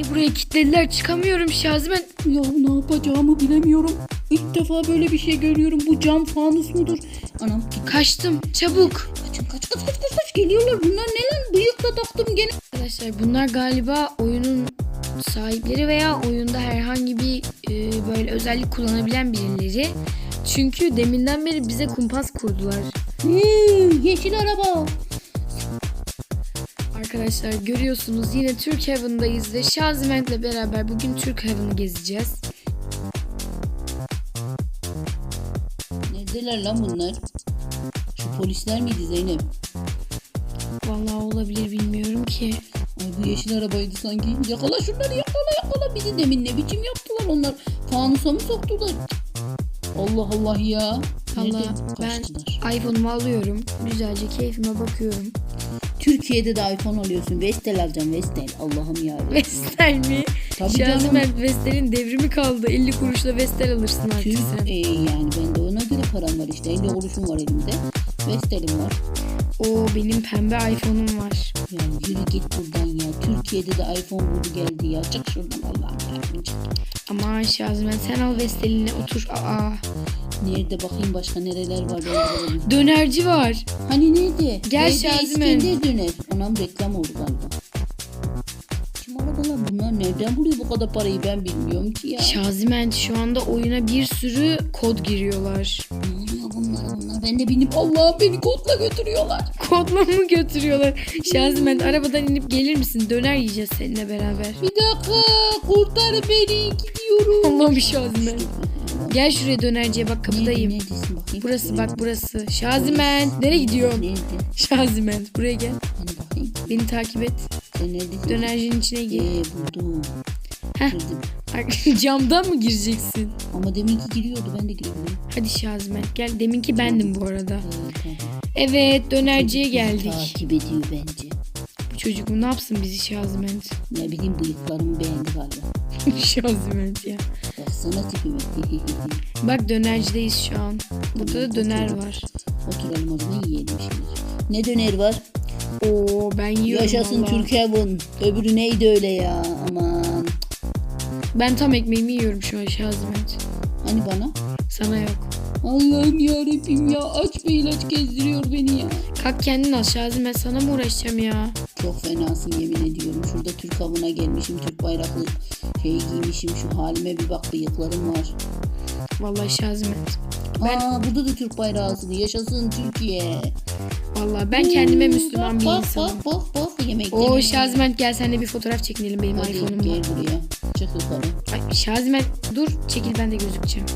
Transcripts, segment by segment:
Beni buraya kilitlediler çıkamıyorum Şazimen. Ya ne yapacağımı bilemiyorum. İlk defa böyle bir şey görüyorum. Bu cam fanus mudur? Anam Kaçtım çabuk. kaçın kaç kaç kaç kaç kaç geliyorlar. Bunlar ne lan? Bıyıkla taktım gene. Arkadaşlar bunlar galiba oyunun sahipleri veya oyunda herhangi bir e, böyle özellik kullanabilen birileri. Çünkü deminden beri bize kumpas kurdular. Hey, yeşil araba. Arkadaşlar görüyorsunuz yine Türk Heaven'dayız ve Şaziment'le beraber bugün Türk Heaven'ı gezeceğiz. Neredeler lan bunlar? Şu polisler miydi Zeynep? Vallahi olabilir bilmiyorum ki. Ay bu yeşil arabaydı sanki. Yakala şunları yakala yakala. Bizi demin ne biçim yaptılar onlar? Fanusa mı soktular? Allah Allah ya. Nerede Allah ben kaçtılar? iPhone'umu alıyorum. Güzelce keyfime bakıyorum. Türkiye'de de iPhone alıyorsun. Vestel alacağım Vestel. Allah'ım ya. Vestel mi? Tabii canım. Şaziment Vestel'in devrimi kaldı. 50 kuruşla Vestel alırsın artık Türk, sen. e, yani ben de ona göre param var işte. 50 kuruşum var elimde. Vestel'im var. Oo benim pembe iPhone'um var. Yani yürü git buradan ya. Türkiye'de de iPhone buldu geldi ya. Çık şuradan Allah'ım çık. Aman Şaziment sen al Vestel'ini otur. Aa. Nerede bakayım başka nereler var. Dönerci var. Hani nerede? Gel Nerede Şazimen. İskender döner. Anam reklam oldu galiba. Kim arabalar bunlar? Nereden buluyor bu kadar parayı ben bilmiyorum ki ya. Şaziment şu anda oyuna bir sürü kod giriyorlar. ne oluyor bunlara bunlar? Ben de binip Allah beni kodla götürüyorlar. Kodla mı götürüyorlar? Şaziment arabadan inip gelir misin? Döner yiyeceğiz seninle beraber. Bir dakika kurtar beni gidiyorum. Allah'ım Şaziment. Gel şuraya dönerciye bak kapıdayım. Nerede, neredesin bakayım? Burası bak burası. Şaziment. Nereye gidiyorsun? Nerede? Şaziment buraya gel. Hani bakayım. Beni takip et. Sen neredesin? Dönercinin içine gir. Ee buldum. Heh. Girdim. Camdan mı gireceksin? Ama deminki giriyordu ben de girebilirim. Hadi Şaziment gel. Deminki bendim bu arada. Tamam. Evet dönerciye geldik. Takip ediyor bence. Bu çocuk mu ne yapsın bizi Şaziment? Ne bileyim bıyıklarımı beğendi galiba. Şaziment ya. Baksana tipime. Bak dönercideyiz şu an. Burada da döner var. Oturalım o zaman yiyelim şimdi. Ne döner var? Oo ben yiyorum Yaşasın valla. Türk Heaven. Öbürü neydi öyle ya? Aman. Ben tam ekmeğimi yiyorum şu an Şaziment. Hani bana? Sana yok. Allah'ım yarabbim ya. Aç bir ilaç gezdiriyor beni ya. Kalk kendin al Şaziment sana mı uğraşacağım ya? Çok fenasın yemin ediyorum. Şurada Türk havına gelmişim. Türk bayraklı şey giymişim. Şu halime bir bak bıyıklarım var. Vallahi Şaziment. Ben Aa burada da Türk bayrağı asılı. Yaşasın Türkiye. vallahi ben kendime Müslüman bir bak, insanım. Bak bak bak yemek Oo yemek. Şaziment gel seninle bir fotoğraf çekinelim benim Hadi iPhone'umla. gel buraya. Çık yukarı. Ay Şaziment dur çekil ben de gözükeceğim.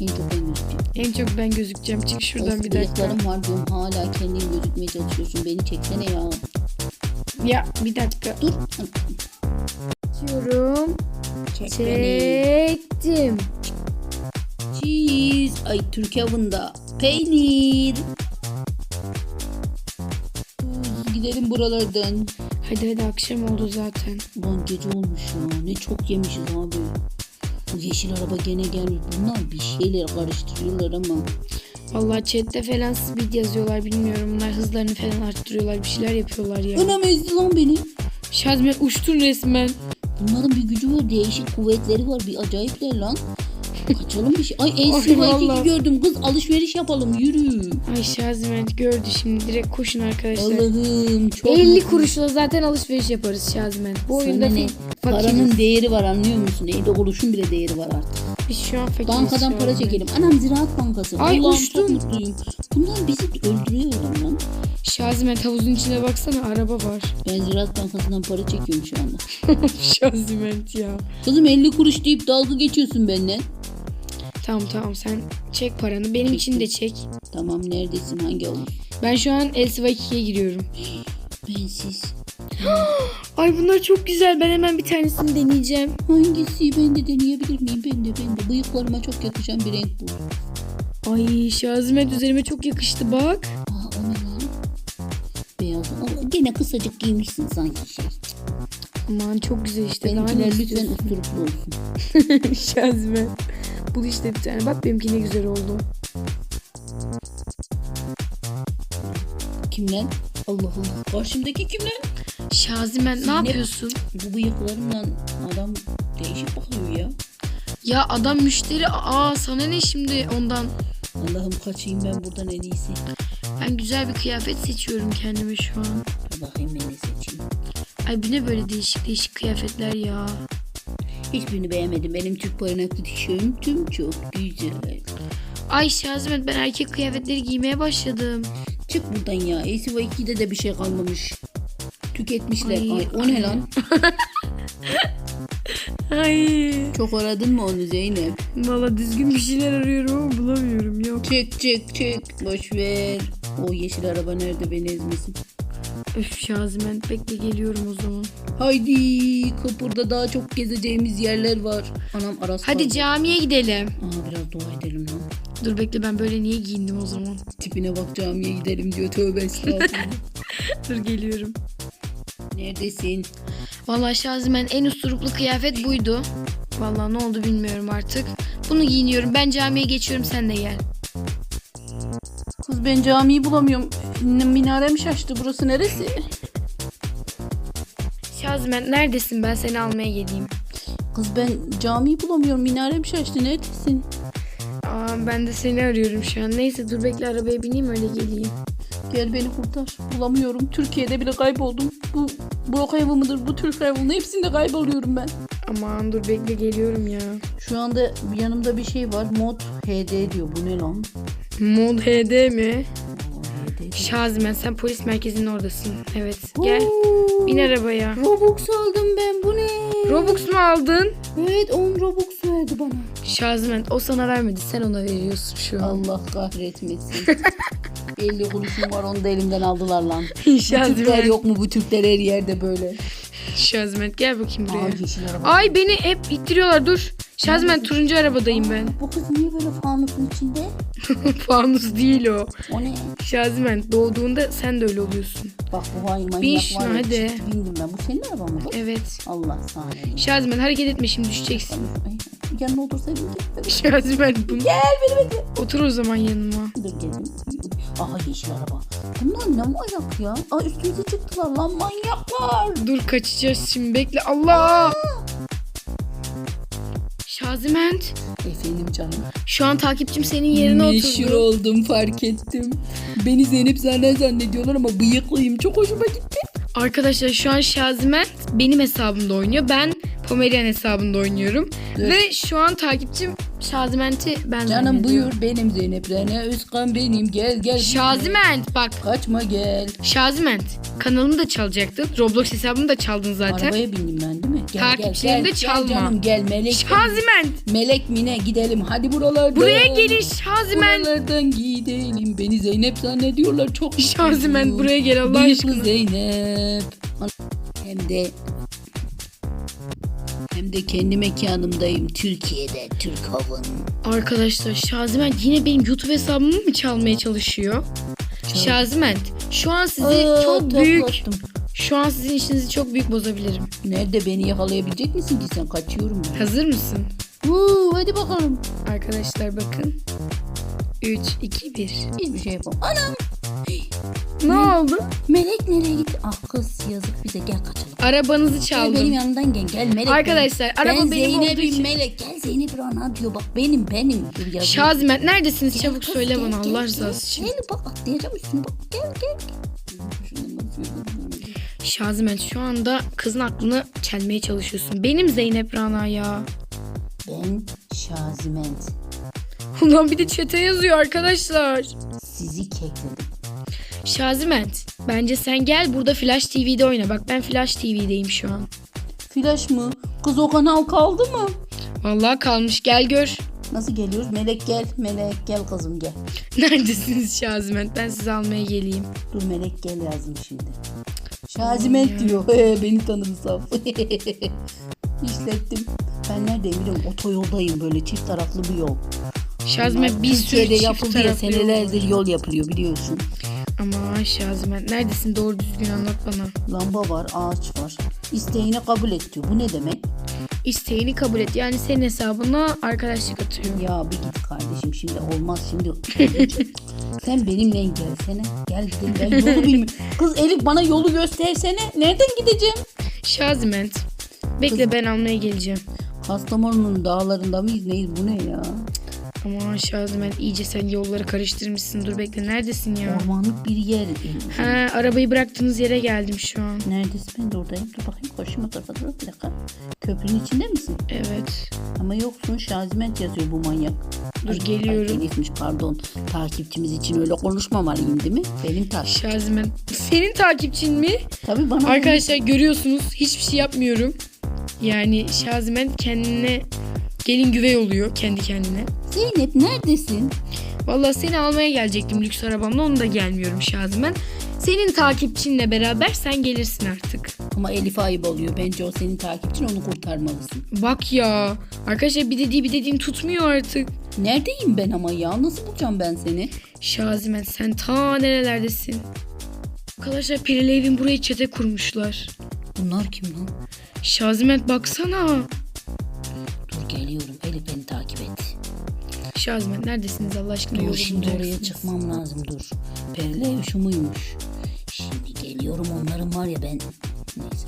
En çok ben gözükeceğim. En çok ben gözükeceğim. Çık şuradan Of, bir dakika. bıyıklarım var diyorum. Hala kendin gözükmeye çalışıyorsun. Beni çeksene ya. Ya bir dakika. Dur. Açıyorum. Çek beni. Çektim. Cheese. Ay Türk avında. Peynir. Gidelim buralardan. Hadi hadi akşam oldu zaten. Ulan gece olmuş ya. Ne çok yemişiz abi. Bu yeşil araba gene gelmiş. Bunlar bir şeyler karıştırıyorlar ama. Vallahi chatte falan speed yazıyorlar bilmiyorum. Bunlar hızlarını falan arttırıyorlar. Bir şeyler yapıyorlar ya. Ezdi lan beni. Şazmet uçtun resmen. Bunların bir gücü var. Değişik kuvvetleri var. Bir acayipler lan. Kaçalım bir şey. Ay Ay, Elsi vallahi. gördüm. Kız alışveriş yapalım. Yürü. Ay Şazmet gördü şimdi. Direkt koşun arkadaşlar. Allah'ım çok 50 mutluyum. kuruşla zaten alışveriş yaparız Şazmet. Bu oyunda Sana ne? fa- fakiriz. Paranın değeri var anlıyor musun? 50 kuruşun bile değeri var artık. Biz şu an fakiriz Bankadan para çekelim. Anam Ziraat Bankası. Ay, Allah'ım uçtum. çok mutluyum. Bunlar bizi öldürüyorlar lan. Şazmet havuzun içine baksana araba var. Ben Ziraat Bankası'ndan para çekiyorum şu anda. Şazmet ya. Kızım 50 kuruş deyip dalga geçiyorsun benden. Tamam tamam sen çek paranı. Benim için de çek. Tamam neredesin hangi havuz? Ben şu an Elsiva 2'ye giriyorum. Bensiz. Ay bunlar çok güzel. Ben hemen bir tanesini deneyeceğim. Hangisi? Ben de deneyebilir miyim? Ben de ben de. Bıyıklarıma çok yakışan bir renk bu. Ay Şazimet üzerime çok yakıştı bak. Gene kısacık giymişsin sanki şey. Aman çok güzel işte. Benimkiler lütfen istiyorsun? usturuplu olsun. Şazimet. Bul işte bir tane. Bak benimki ne güzel oldu. Kim lan? Allah Allah. Karşımdaki kim lan? Şazimen ne yapıyorsun? Bu bıyıklarımla adam değişik bakıyor ya. Ya adam müşteri. Aa sana ne şimdi ondan? Allah'ım kaçayım ben buradan en iyisi. Ben güzel bir kıyafet seçiyorum kendime şu an. Bakayım ben ne seçeyim. Ay bu ne böyle değişik değişik kıyafetler ya. Hiçbirini beğenmedim. Benim Türk bayraklı tişörtüm çok güzel. Ay Şazimen ben erkek kıyafetleri giymeye başladım. Çık buradan ya. ACV 2'de de bir şey kalmamış. Tüketmişler. Ay, Ay, o ne lan? Ay. Çok aradın mı onu Zeynep? Valla düzgün bir şeyler arıyorum ama bulamıyorum yok. Çık çık çık. Boş ver. O yeşil araba nerede beni ezmesin. Öf Şazimen bekle geliyorum o zaman. Haydi kapırda daha çok gezeceğimiz yerler var. Anam Aras Hadi camiye gidelim. Aa biraz dua edelim lan. Dur bekle ben böyle niye giyindim o zaman? Tipine bak camiye gidelim diyor. Tövbe estağfurullah. Dur geliyorum. Neredesin? Valla Şazimen en usturuplu kıyafet buydu. Valla ne oldu bilmiyorum artık. Bunu giyiniyorum. Ben camiye geçiyorum sen de gel. Kız ben camiyi bulamıyorum. Minarem şaştı. Burası neresi? Şazimen neredesin ben seni almaya geleyim. Kız ben camiyi bulamıyorum. Minarem şaştı. Neredesin? Aa, ben de seni arıyorum şu an. Neyse dur bekle arabaya bineyim öyle geleyim. Gel beni kurtar. Bulamıyorum. Türkiye'de bile kayboldum. Bu blok evi mıdır? Bu Türk evi? Hepsinde kayboluyorum ben. Aman dur bekle geliyorum ya. Şu anda yanımda bir şey var. Mod HD diyor. Bu ne lan? Mod HD mi? HD. Şazimen sen polis merkezinin oradasın. Evet gel. Oo, Bin arabaya. Robux aldım ben. Bu ne? Robux mu aldın? Evet 10 Robux verdi bana. Şazimen o sana vermedi. Sen ona veriyorsun şu an. Allah kahretmesin. 50 kuruşum var onu da elimden aldılar lan. Türkler Şazimen. yok mu bu Türkler her yerde böyle? Şazimen gel bakayım buraya. Ay yeşil araba. Ay beni hep ittiriyorlar dur. Şazimen turuncu arabadayım ben. Bu kız niye böyle fanusun içinde? Fanus değil o. O ne? Şazimen doğduğunda sen de öyle oluyorsun. Bak bu vay manyak Bin var şuna, ya. hadi. Bindim ben. Bu senin araban mı? bu? Evet. Allah sana ne Şazimen hareket etme şimdi düşeceksin. Yanına otursaydın ki. Şazimen bunu. Gel beni bekle. Otur o zaman yanıma. Geldim. Aha yeşil araba. Bunlar ne manyak ya? Aa üstümüze çıktılar lan manyaklar. Dur kaçacağız şimdi bekle. Allah! Şaziment. Efendim canım. Şu an takipçim senin yerine Meşhur oturdu. oldum fark ettim. Beni Zeynep Zernen zannediyorlar ama bıyıklıyım. Çok hoşuma gitti. Arkadaşlar şu an Şaziment benim hesabımda oynuyor. Ben Pomerian hesabında oynuyorum. Dur. Ve şu an takipçim Şaziment'i ben Canım zannediyorum. buyur benim Zeynep Zernen Özkan benim. Gel gel. Şaziment bak. Kaçma gel. Şaziment kanalımı da çalacaktın. Roblox hesabımı da çaldın zaten. Arabaya bindim ben değil mi? Gel Takipçilerini de çalma. Gel canım gel melek. Şaziment Melek Mine gidelim hadi buralardan. buraya gelin Şaziment. Buralardan gidelim. Beni Zeynep zannediyorlar çok Şaziment mutluyum. buraya gel Allah Bıyıklı aşkına. Zeynep. Hem de hem de kendi mekanımdayım. Türkiye'de Türk Havın. Arkadaşlar Şaziment yine benim YouTube hesabımı mı çalmaya çalışıyor? Şaziment şu an sizi Aa, çok büyük toplattım. şu an sizin işinizi çok büyük bozabilirim. Nerede beni yakalayabilecek misin ki sen? Kaçıyorum ben. Hazır mısın? Huu, hadi bakalım. Arkadaşlar bakın. 3 2 1. Hiçbir şey yapamam. Anam Ne oldu? Melek nereye gitti? Ah kız yazık bize gel kaçalım. Arabanızı Gel benim çaldım. yanımdan gel. Gel Melek. Arkadaşlar araba ben benim olduğu Zeynep'im için. Melek. Gel Zeynep Rana diyor. Bak benim benim. Dur yazayım. Şaziment neredesiniz? Gel Çabuk kız, söyle gel, bana gel, Allah gel, rızası için. Gel bak atlayacağım üstüne bak. Gel gel. Bakıyorum. Şaziment şu anda kızın aklını çelmeye çalışıyorsun. Benim Zeynep Rana ya. Ben Şaziment. Ulan bir de çete yazıyor arkadaşlar. Sizi kekledim. Şaziment bence sen gel burada Flash TV'de oyna. Bak ben Flash TV'deyim şu an. Flash mı? Kız o kanal kaldı mı? Vallahi kalmış gel gör. Nasıl geliyoruz? Melek gel. Melek gel kızım gel. Neredesiniz Şaziment? Ben sizi almaya geleyim. Dur Melek gel yazdım şimdi. Şaziment diyor. He, beni tanıdı saf. İşlettim. Ben neredeyim biliyorum? Otoyoldayım böyle çift taraflı bir yol. Şaziment bir sürü Türkiye'de çift yapıldı ya taraflı yol senelerdir yol yapılıyor biliyorsun. Ama Şaziment neredesin doğru düzgün anlat bana. Lamba var, ağaç var. İsteğini kabul et diyor. Bu ne demek? isteğini kabul et. Yani senin hesabına arkadaşlık atıyor. Ya bir git kardeşim şimdi olmaz şimdi. Sen benimle gelsene. Gel gidelim ben yolu bilmiyorum. Kız Elif bana yolu göstersene. Nereden gideceğim? Şaziment. Bekle ben almaya geleceğim. Kastamonu'nun dağlarında mıyız neyiz bu ne ya? Aman Şaziment iyice sen yolları karıştırmışsın. Dur bekle neredesin ya? Ormanlık bir yer. Ha arabayı bıraktığınız yere geldim şu an. Neredesin ben de oradayım. Dur bakayım koşayım o tarafa dur bir dakika. Köprünün içinde misin? Evet. Ama yoksun Şaziment yazıyor bu manyak. Dur, Ay, geliyorum. Elif'miş pardon. Takipçimiz için öyle konuşmamalıyım değil mi? Benim takip. Şaziment. Senin takipçin mi? Tabii bana Arkadaşlar görüyorsunuz hiçbir şey yapmıyorum. Yani Şaziment kendine gelin güvey oluyor kendi kendine. Zeynep neredesin? Vallahi seni almaya gelecektim lüks arabamla onu da gelmiyorum Şazimen. Senin takipçinle beraber sen gelirsin artık. Ama Elif ayıp oluyor. Bence o senin takipçin onu kurtarmalısın. Bak ya. Arkadaşlar bir dediği bir dediğin tutmuyor artık. Neredeyim ben ama ya? Nasıl bulacağım ben seni? Şazimen sen ta nerelerdesin? Arkadaşlar Perilevin buraya çete kurmuşlar. Bunlar kim lan? Şazimen baksana. Geliyorum. Elif beni takip et. Şazimen neredesiniz Allah aşkına Dur şimdi oraya çıkmam lazım dur. Perle şu muymuş? Şimdi geliyorum onların var ya ben. Neyse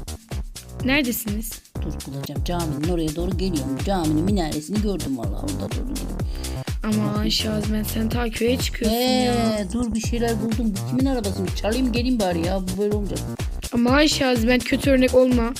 Neredesiniz? dur bulacağım. Caminin oraya doğru geliyorum. Caminin minaresini gördüm vallahi orada doğru gidiyorum. Şazimen sen ta köye çıkıyorsun ya. Eee dur bir şeyler buldum. Bu kimin arabası? Çalayım geleyim bari ya. Bu böyle olmayacak. Aman Şazimen kötü örnek olma.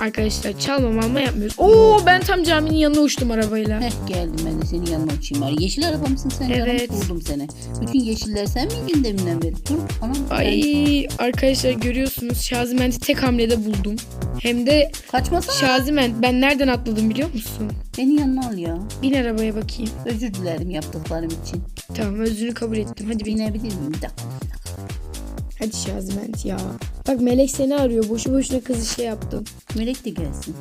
Arkadaşlar çalma malma yapmıyoruz. Oo ben tam caminin yanına uçtum arabayla. Heh geldim ben de senin yanına uçayım bari. Yeşil araba mısın sen? Evet. Buldum seni. Bütün yeşiller sen miydin deminden beri? Dur anam. Ay arkadaşlar görüyorsunuz Şaziment'i tek hamlede buldum. Hem de Kaçmasana. Şaziment ben nereden atladım biliyor musun? Beni yanına al ya. Bin arabaya bakayım. Özür dilerim yaptıklarım için. Tamam özrünü kabul ettim. Hadi bin. Binebilir miyim? Bir dakika. Hadi Şaziment ya. Bak Melek seni arıyor. Boşu boşuna kızı şey yaptım. Melek de gelsin.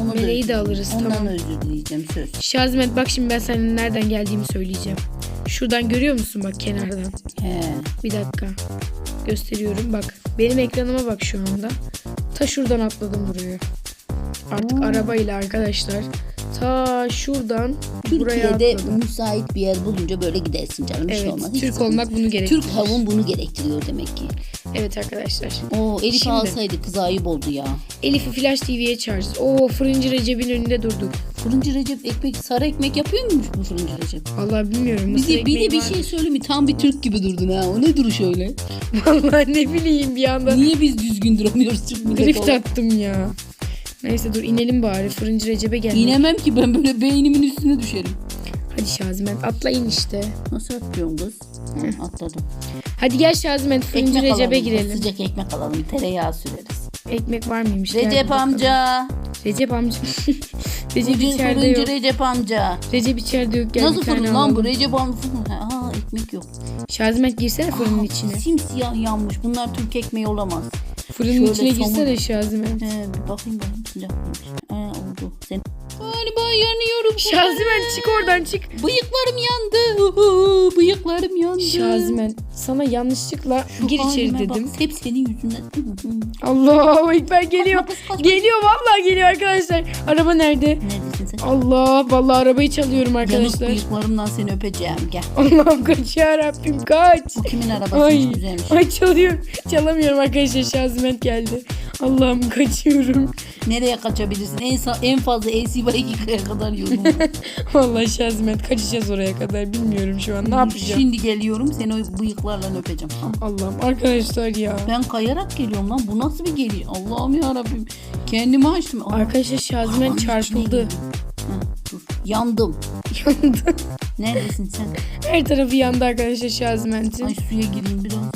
Onu da Meleği de alırız, Ondan tamam. özür dileyeceğim söz. Şaziment bak şimdi ben senin nereden geldiğimi söyleyeceğim. Şuradan görüyor musun bak kenardan? He. Bir dakika. Gösteriyorum bak. Benim ekranıma bak şu anda. Ta şuradan atladım buraya. Artık Oo. arabayla arkadaşlar. Ta şuradan buraya Türkiye'de atladım. müsait bir yer bulunca böyle gidersin canım. Bir şey Evet, olmaz. Hiç Türk olmak bunu gerektirir. Türk havun bunu gerektiriyor demek ki. Evet arkadaşlar. Oo Elif Şimdi- alsaydı kız ayıp oldu ya. Elif'i Flash TV'ye çağıracağız. Oo fırıncı Recep'in önünde durduk. Fırıncı Recep ekmek, sarı ekmek yapıyor muymuş bu fırıncı Recep? Vallahi bilmiyorum. De, bir, de bir var. şey söyle mi? Tam bir Türk gibi durdun ha. O ne duruş öyle? Vallahi ne bileyim bir anda Niye biz düzgün duramıyoruz Türk milleti drift olarak? attım ya. Neyse dur inelim bari. Fırıncı Recep'e gel. İnemem ki ben böyle beynimin üstüne düşerim. Hadi Şazimen atlayın işte. Nasıl atlıyorum kız? Ha, atladım. Hadi gel Şazimen fırıncı Ekmek Recep'e alalım. girelim. Sıcak ekmek alalım. Tereyağı süreriz. Ekmek var mıymış? Gel Recep bakalım. amca. Recep amca. Recep Bugün içeride fırıncı yok. Recep amca. Recep içeride yok. Gel Nasıl bir tane fırın lan bu? alalım. Recep amca fırın. Aa ekmek yok. Şazimen girsene fırının Aa, içine. Simsiyah yanmış. Bunlar Türk ekmeği olamaz. Fırının şöyle içine somun- girsene Şazimen. He, bir bakayım sıcak mıymış. He oldu. Sen... Galiba yanıyorum. Şazimen çık oradan çık. Bıyıklarım yandı. Uhu, Bıyıklarım yandı. Şazimen sana yanlışlıkla Şu gir içeri halime bak, dedim. Hep senin yüzünden. Allah Ekber geliyor. Kaçma kız, kaçma. Geliyor vallahi geliyor arkadaşlar. Araba nerede? Neredesin sen? Allah vallahi arabayı çalıyorum Yanık arkadaşlar. bıyıklarımdan seni öpeceğim. Gel. Allah'ım kaç ya Rabbim kaç. Bu kimin arabası Ay, güzelmiş. ay çalıyorum. Çalamıyorum arkadaşlar Şaziment geldi. Allah'ım kaçıyorum. Nereye kaçabilirsin? En, sa- en fazla ACY 2 kadar yolum. Vallahi Şaziment kaçacağız oraya kadar bilmiyorum şu an ne yapacağım. Şimdi geliyorum seni o bıyıklarla öpeceğim. Allah'ım arkadaşlar ya. Ben kayarak geliyorum lan. Bu nasıl bir geliş? Allah'ım ya Rabbim. Kendimi açtım. Aa, Arkadaşlar Şaziment Aman, çarpıldı. Heh, dur. Yandım. Yandı. Neredesin sen? Her tarafı yandı arkadaşlar Şaziment'in. Ay suya gireyim biraz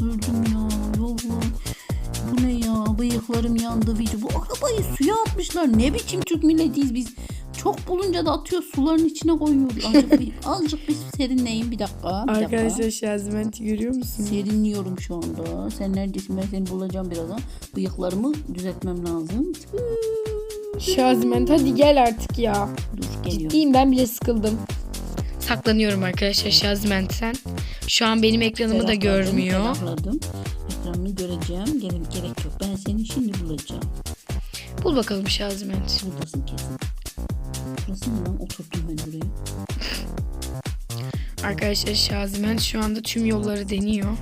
ya? Bıyıklarım yandı. Vici. Bu arabayı suya atmışlar. Ne biçim Türk milletiyiz biz. Çok bulunca da atıyor suların içine koyuyoruz. Azıcık bir, azıcık bir serinleyin bir dakika. Bir dakika. Arkadaşlar Şaziment'i görüyor musun? Serinliyorum şu anda. Sen neredesin? Ben seni bulacağım birazdan. Bıyıklarımı düzeltmem lazım. Şaziment hadi gel artık ya. Dur geliyorum. Ciddiyim ben bile sıkıldım. Saklanıyorum arkadaşlar Şaziment'ten. Şu an benim ekranımı da görmüyor. ferahladım. Ekranını göreceğim. Gerek, gerek yok. Ben seni şimdi bulacağım. Bul bakalım Şaziment. Buradasın kesin. Burası ne lan? Oturdum ben buraya. Arkadaşlar Şaziment şu anda tüm yolları deniyor.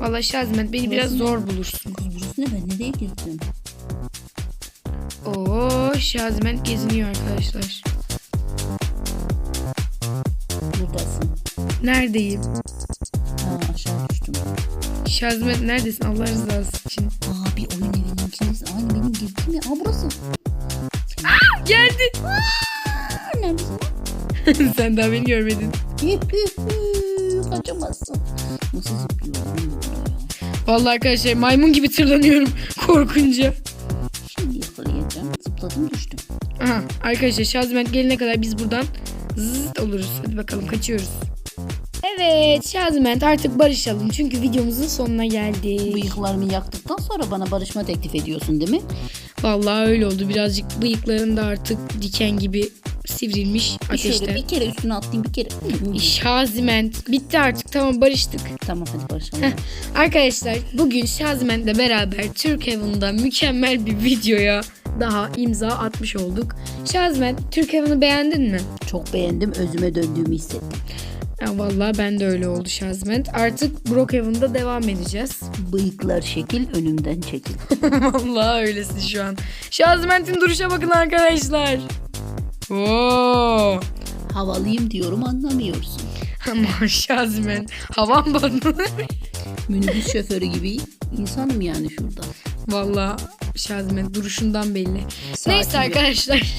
Valla Şaziment beni biraz Burası zor bulursun. Kız burası ne? Ben nereye girdim? Oo Şaziment geziniyor arkadaşlar. Buradasın. Neredeyim? Şaziment neredesin Allah rızası için? Aa bir oyun evinin içindeyiz. Aynı benim girdiğim yer. Aa burası. Geldi. Aa, neredesin? Sen daha beni görmedin. Kaçamazsın. Nasıl zıplıyorum? Vallahi arkadaşlar maymun gibi tırlanıyorum korkunca. Şimdi yakalayacağım. Zıpladım düştüm. Aha arkadaşlar Şaziment gelene kadar biz buradan zıt oluruz. Hadi bakalım kaçıyoruz. Evet Şaziment artık barışalım çünkü videomuzun sonuna geldik. Bıyıklarımı yaktıktan sonra bana barışma teklif ediyorsun değil mi? Vallahi öyle oldu birazcık bıyıkların da artık diken gibi sivrilmiş Bir şöyle bir kere üstüne atlayayım bir kere. Şaziment bitti artık tamam barıştık. tamam hadi barışalım. Arkadaşlar bugün Şaziment'le beraber Türk Heaven'da mükemmel bir videoya daha imza atmış olduk. Şaziment Türk Heaven'ı beğendin mi? Çok beğendim. Özüme döndüğümü hissettim. Ya vallahi ben de öyle oldu Şaziment. Artık Brookhaven'da devam edeceğiz. Bıyıklar şekil önümden çekil. vallahi öylesin şu an. Şaziment'in duruşa bakın arkadaşlar. Oo. Havalıyım diyorum anlamıyorsun. Ama Şaziment havan bandı. Minibüs şoförü gibi insanım yani şurada. Vallahi Şaziment duruşundan belli. Sakin Neyse arkadaşlar.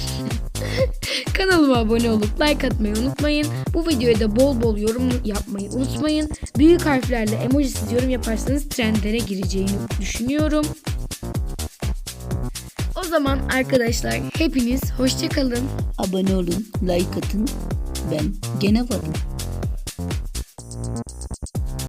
Kanalıma abone olup like atmayı unutmayın. Bu videoya da bol bol yorum yapmayı unutmayın. Büyük harflerle emojisiz yorum yaparsanız trendlere gireceğini düşünüyorum. O zaman arkadaşlar hepiniz hoşçakalın. Abone olun, like atın. Ben gene varım.